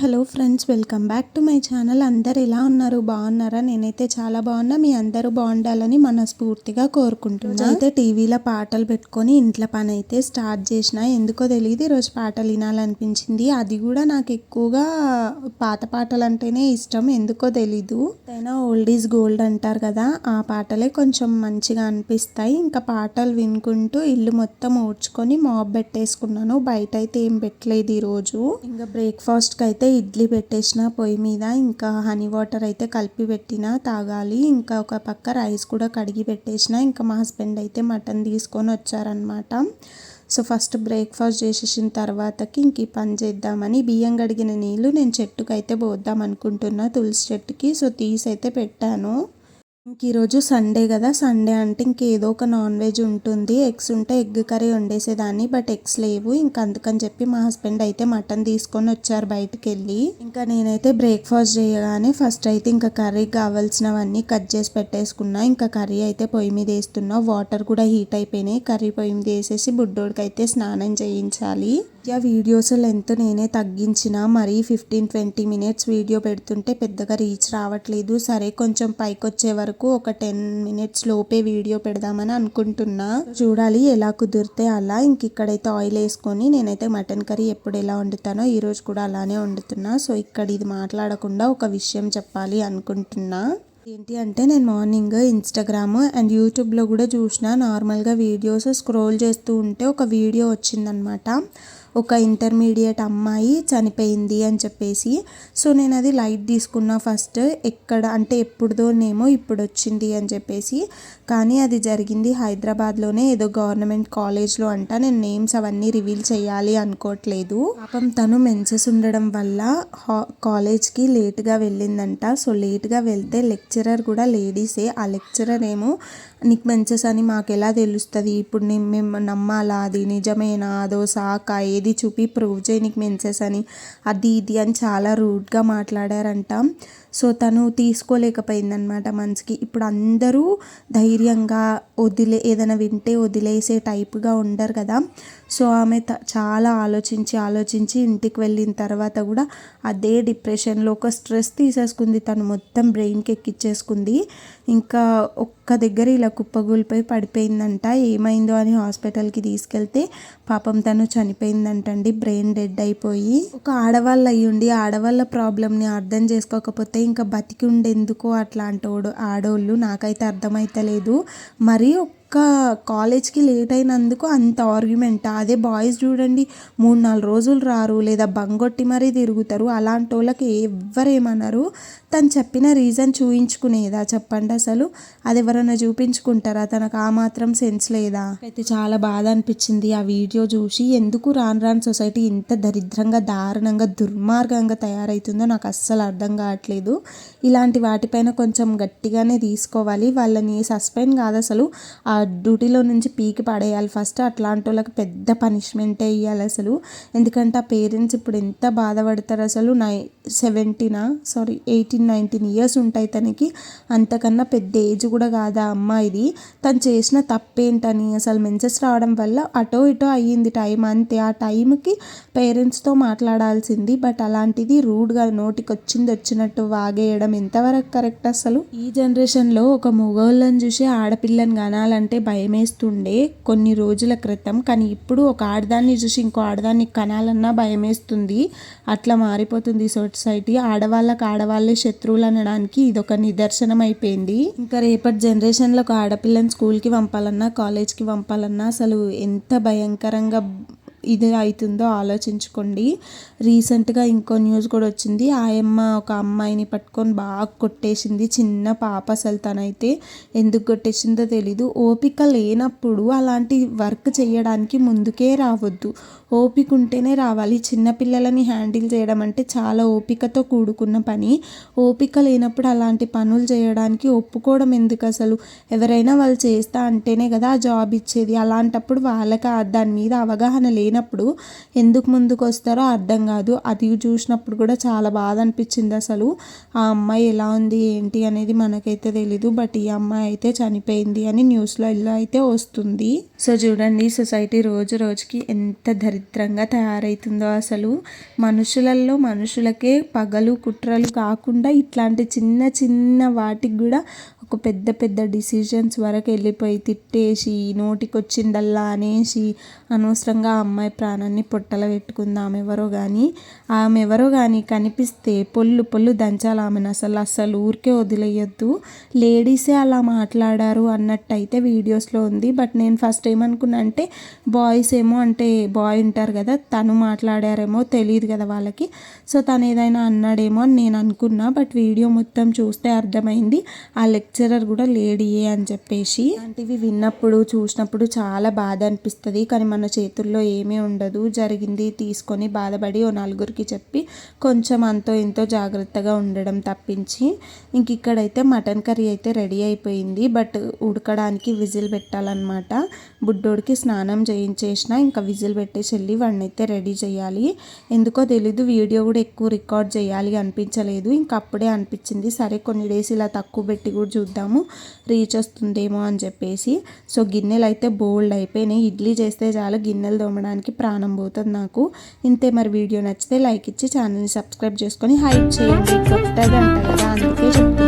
Hello friends welcome back to my channel అందరు ఎలా ఉన్నారు? బాగున్నారా? నేనైతే చాలా బాగున్నా. మీ అందరూ బాగుండాలని మనస్ఫూర్తిగా కోరుకుంటున్నా. అయితే టీవీలో పాటలు పెట్టుకొని ఇంట్లో పని అయితే స్టార్ట్ చేసిన ఎందుకో తెలియదు ఈరోజు పాటలు వినాలనిపించింది. అది కూడా నాకు ఎక్కువగా పాత పాటలు అంటేనే ఇష్టం. ఎందుకో తెలీదు. అయినా ఓల్డ్ ఈజ్ గోల్డ్ అంటారు కదా ఆ పాటలే కొంచెం మంచిగా అనిపిస్తాయి. ఇంకా పాటలు వినుకుంటూ ఇల్లు మొత్తం ఊడ్చుకొని మాబ్ పెట్టేసుకున్నాను. బయట అయితే ఏం పెట్టలేదు ఈరోజు. ఇంకా బ్రేక్ఫాస్ట్కి అయితే ఇడ్లీ పెట్టేసిన పొయ్యి మీద ఇంకా హనీ వాటర్ అయితే కలిపి పెట్టిన తాగాలి. ఇంకా ఒక పక్క రైస్ కూడా కడిగి పెట్టేసిన ఇంకా మా హస్బెండ్ అయితే మటన్ తీసుకొని వచ్చారనమాట సో ఫస్ట్ బ్రేక్ఫాస్ట్ చేసేసిన తర్వాతకి ఇంక పని చేద్దామని బియ్యం కడిగిన నీళ్ళు నేను చెట్టుకు అయితే పోద్దాం అనుకుంటున్నా తులసి చెట్టుకి. సో తీసి అయితే పెట్టాను. ఇంక ఈరోజు సండే కదా సండే అంటే ఇంకేదో ఒక నాన్ వెజ్ ఉంటుంది. ఎగ్స్ ఉంటే ఎగ్ కర్రీ వండేసేదాన్ని బట్ ఎగ్స్ లేవు. ఇంకా అందుకని చెప్పి మా హస్బెండ్ అయితే మటన్ తీసుకొని వచ్చారు బయటకు వెళ్ళి ఇంకా నేనైతే బ్రేక్ఫాస్ట్ చేయగానే ఫస్ట్ అయితే ఇంకా కర్రీకి కావాల్సినవన్నీ కట్ చేసి పెట్టేసుకున్నా. ఇంకా కర్రీ అయితే పొయ్యి మీద వేస్తున్నా. వాటర్ కూడా హీట్ అయిపోయినాయి. కర్రీ పొయ్యి మీద వేసేసి బుడ్డోడికి అయితే స్నానం చేయించాలి. మధ్య వీడియోస్ లెంత్ నేనే తగ్గించిన మరీ ఫిఫ్టీన్ ట్వంటీ మినిట్స్ వీడియో పెడుతుంటే పెద్దగా రీచ్ రావట్లేదు. సరే కొంచెం పైకి వచ్చే వరకు ఒక టెన్ మినిట్స్ లోపే వీడియో పెడదామని అనుకుంటున్నా. చూడాలి ఎలా కుదిరితే అలా. ఇంక ఇక్కడైతే ఆయిల్ వేసుకొని నేనైతే మటన్ కర్రీ ఎప్పుడు ఎలా వండుతానో ఈరోజు కూడా అలానే వండుతున్నా. సో ఇక్కడ ఇది మాట్లాడకుండా ఒక విషయం చెప్పాలి అనుకుంటున్నా. ఏంటి అంటే నేను మార్నింగ్ ఇన్స్టాగ్రామ్ అండ్ యూట్యూబ్లో కూడా చూసిన. నార్మల్గా వీడియోస్ స్క్రోల్ చేస్తూ ఉంటే ఒక వీడియో వచ్చిందనమాట. ఒక ఇంటర్మీడియట్ అమ్మాయి చనిపోయింది అని చెప్పేసి. సో నేను అది లైట్ తీసుకున్నా ఫస్ట్. ఎక్కడ అంటే ఎప్పుడుదోనేమో ఇప్పుడు వచ్చింది అని చెప్పేసి. కానీ అది జరిగింది హైదరాబాద్లోనే. ఏదో గవర్నమెంట్ కాలేజ్లో అంట. నేను నేమ్స్ అవన్నీ రివీల్ చేయాలి అనుకోవట్లేదు. పాపం తను మెన్సెస్ ఉండడం వల్ల కాలేజ్కి లేట్గా వెళ్ళిందంట. సో లేట్గా వెళ్తే లెక్చరర్ కూడా లేడీసే. ఆ లెక్చరర్ ఏమో నీకు మెన్సెస్ అని మాకు ఎలా తెలుస్తుంది? ఇప్పుడు నేను మేము నమ్మాలా? అది నిజమేనా? అదో సాకా? ఏది చూపి? ప్రూవ్ చేయి నీకు మెన్సెస్ అని. అది ఇది అని చాలా రూడ్గా మాట్లాడారంట. సో తను తీసుకోలేకపోయిందనమాట మనసుకి. ఇప్పుడు అందరూ ధైర్యంగా వదిలే ఏదైనా వింటే వదిలేసే టైప్గా ఉండరు కదా. సో ఆమె చాలా ఆలోచించి ఆలోచించి ఇంటికి వెళ్ళిన తర్వాత కూడా అదే డిప్రెషన్లో ఒక స్ట్రెస్ తీసేసుకుంది. తను మొత్తం బ్రెయిన్కి ఎక్కిచ్చేసుకుంది. ఇంకా ఒక్క దగ్గర ఇలా కుప్పగూలిపోయి పడిపోయిందంట. ఏమైందో అని హాస్పిటల్కి తీసుకెళ్తే పాపం తను చనిపోయిందంటండి. బ్రెయిన్ డెడ్ అయిపోయి ఒక ఆడవాళ్ళు అయ్యుండి ఆడవాళ్ళ ప్రాబ్లమ్ని అర్థం చేసుకోకపోతే ఇంకా బతికి ఉండేందుకు అట్లాంటి ఆడోళ్ళు నాకైతే అర్థమైతలేదు. మరి ఒక్క కాలేజ్కి లేట్ అయినందుకు అంత ఆర్గ్యుమెంట్. అదే బాయ్స్ చూడండి మూడు నాలుగు రోజులు రారు లేదా బంగొట్టి మరీ తిరుగుతారు. అలాంటి వాళ్ళకి ఎవ్వరేమన్నారు తను చెప్పిన రీజన్ చూయించుకునేదా చెప్పండి అసలు? అది ఎవరైనా చూపించుకుంటారా? తనకు ఆ మాత్రం సెన్స్ లేదా? అయితే చాలా బాధ అనిపించింది ఆ వీడియో చూసి. ఎందుకు రాను రాను సొసైటీ ఇంత దరిద్రంగా దారుణంగా దుర్మార్గంగా తయారవుతుందో నాకు అస్సలు అర్థం కావట్లేదు. ఇలాంటి వాటిపైన కొంచెం గట్టిగానే తీసుకోవాలి. వాళ్ళని సస్పెండ్ కాదు అసలు. ఆ డ్యూటీలో నుంచి పీకి పడేయాలి. ఫస్ట్ అట్లాంటి వాళ్ళకి పెద్ద పనిష్మెంటే ఇవ్వాలి అసలు. ఎందుకంటే ఆ పేరెంట్స్ ఇప్పుడు ఎంత బాధపడతారు అసలు. నై సెవెంటీనా? సారీ ఎయిటీన్ నైన్టీన్ ఇయర్స్ ఉంటాయి తనకి. అంతకన్నా పెద్ద ఏజ్ కూడా కాదా అమ్మాయిది తను చేసిన తప్పేంటని అసలు మెన్సెస్ రావడం వల్ల అటో ఇటో అయ్యింది టైం అంతే. ఆ టైంకి పేరెంట్స్తో మాట్లాడాల్సింది. బట్ అలాంటిది రూడ్గా నోటికి వచ్చింది వచ్చినట్టు వాగేయడం ఎంతవరకు కరెక్ట్ అసలు? ఈ జనరేషన్లో ఒక మొగోళ్ళని చూసి ఆడపిల్లని కనాలంటే అంటే భయమేస్తుండే కొన్ని రోజుల క్రితం. కానీ ఇప్పుడు ఒక ఆడదాన్ని చూసి ఇంకో ఆడదాన్ని కనాలన్నా భయమేస్తుంది. అట్లా మారిపోతుంది సొసైటీ. ఆడవాళ్ళకి ఆడవాళ్ళే శత్రువులు అనడానికి ఇది ఒక నిదర్శనం అయిపోయింది ఇంకా రేపటి జనరేషన్లో ఒక ఆడపిల్లని స్కూల్కి పంపాలన్నా కాలేజ్కి పంపాలన్నా అసలు ఎంత భయంకరంగా ఇది అవుతుందో ఆలోచించుకోండి. రీసెంట్గా ఇంకో న్యూస్ కూడా వచ్చింది. ఆయమ్మ ఒక అమ్మాయిని పట్టుకొని బాగా కొట్టేసింది చిన్న పాప అసలు తనైతే. ఎందుకు కొట్టేసిందో తెలీదు. ఓపిక లేనప్పుడు అలాంటి వర్క్ చేయడానికి ముందుకే రావద్దు. ఓపిక ఉంటేనే రావాలి. చిన్నపిల్లలని హ్యాండిల్ చేయడం అంటే చాలా ఓపికతో కూడుకున్న పని. ఓపిక లేనప్పుడు అలాంటి పనులు చేయడానికి ఒప్పుకోవడం ఎందుకు అసలు? ఎవరైనా వాళ్ళు చేస్తా అంటేనే కదా ఆ జాబ్ ఇచ్చేది. అలాంటప్పుడు వాళ్ళకి దాని మీద అవగాహన లేదు. లేనప్పుడు ఎందుకు ముందుకు వస్తారో అర్థం కాదు. అది చూసినప్పుడు కూడా చాలా బాధ అనిపించింది అసలు. ఆ అమ్మాయి ఎలా ఉంది ఏంటి అనేది మనకైతే తెలీదు. బట్ ఈ అమ్మాయి అయితే చనిపోయింది అని న్యూస్లో ఇలా అయితే వస్తుంది. సో చూడండి సొసైటీ రోజు రోజుకి ఎంత దరిద్రంగా తయారవుతుందో అసలు. మనుషులలో మనుషులకే పగలు కుట్రలు కాకుండా ఇట్లాంటి చిన్న చిన్న వాటికి కూడా ఒక పెద్ద పెద్ద డిసిషన్స్ వరకు వెళ్ళిపోయి తిట్టేసి నోటికొచ్చిందల్లా అనేసి అనవసరంగా ఆ అమ్మాయి ప్రాణాన్ని పొట్టల పెట్టుకుంది. ఆమె ఎవరో కానీ ఆమె ఎవరో కానీ కనిపిస్తే పొల్లు పొల్లు దంచాలి ఆమెను. అసలు అసలు ఊరికే వదిలేయొద్దు. లేడీసే అలా మాట్లాడారు అన్నట్టయితే వీడియోస్లో ఉంది. బట్ నేను ఫస్ట్ ఏమనుకున్నా అంటే బాయ్స్ ఏమో అంటే బాయ్ ఉంటారు కదా తను మాట్లాడారేమో తెలియదు కదా వాళ్ళకి. సో తను ఏదైనా అన్నాడేమో అని నేను అనుకున్నా. బట్ వీడియో మొత్తం చూస్తే అర్థమైంది. ఆ లెక్చర్ లెక్చరర్ కూడా లేడీయే అని చెప్పేసి అలాంటివి విన్నప్పుడు చూసినప్పుడు చాలా బాధ అనిపిస్తుంది. కానీ మన చేతుల్లో ఏమీ ఉండదు. జరిగింది తీసుకొని బాధపడి ఓ నలుగురికి చెప్పి కొంచెం అంతో ఇంతో జాగ్రత్తగా ఉండడం తప్పించి ఇంక ఇక్కడైతే మటన్ కర్రీ అయితే రెడీ అయిపోయింది. బట్ ఉడకడానికి విజిల్ పెట్టాలన్నమాట. బుడ్డోడికి స్నానం చేయించేసిన ఇంకా విజిల్ పెట్టేసి వెళ్ళి వాడిని అయితే రెడీ చేయాలి. ఎందుకో తెలీదు వీడియో కూడా ఎక్కువ రికార్డ్ చేయాలి అనిపించలేదు. ఇంకా అప్పుడే అనిపించింది సరే కొన్ని డేస్ ఇలా తక్కువ పెట్టి కూడా చూద్దాము రీచ్ వస్తుందేమో అని చెప్పేసి. సో గిన్నెలు అయితే బోల్డ్ అయిపోయినాయి. ఇడ్లీ చేస్తే చాలు గిన్నెలు తోమడానికి ప్రాణం పోతుంది నాకు. ఇంతే మరి వీడియో నచ్చితే లైక్ ఇచ్చి ఛానల్ని సబ్స్క్రైబ్ చేసుకొని హైప్ చేయండి. కొత్తది అంట కదా అందుకే చెప్తాను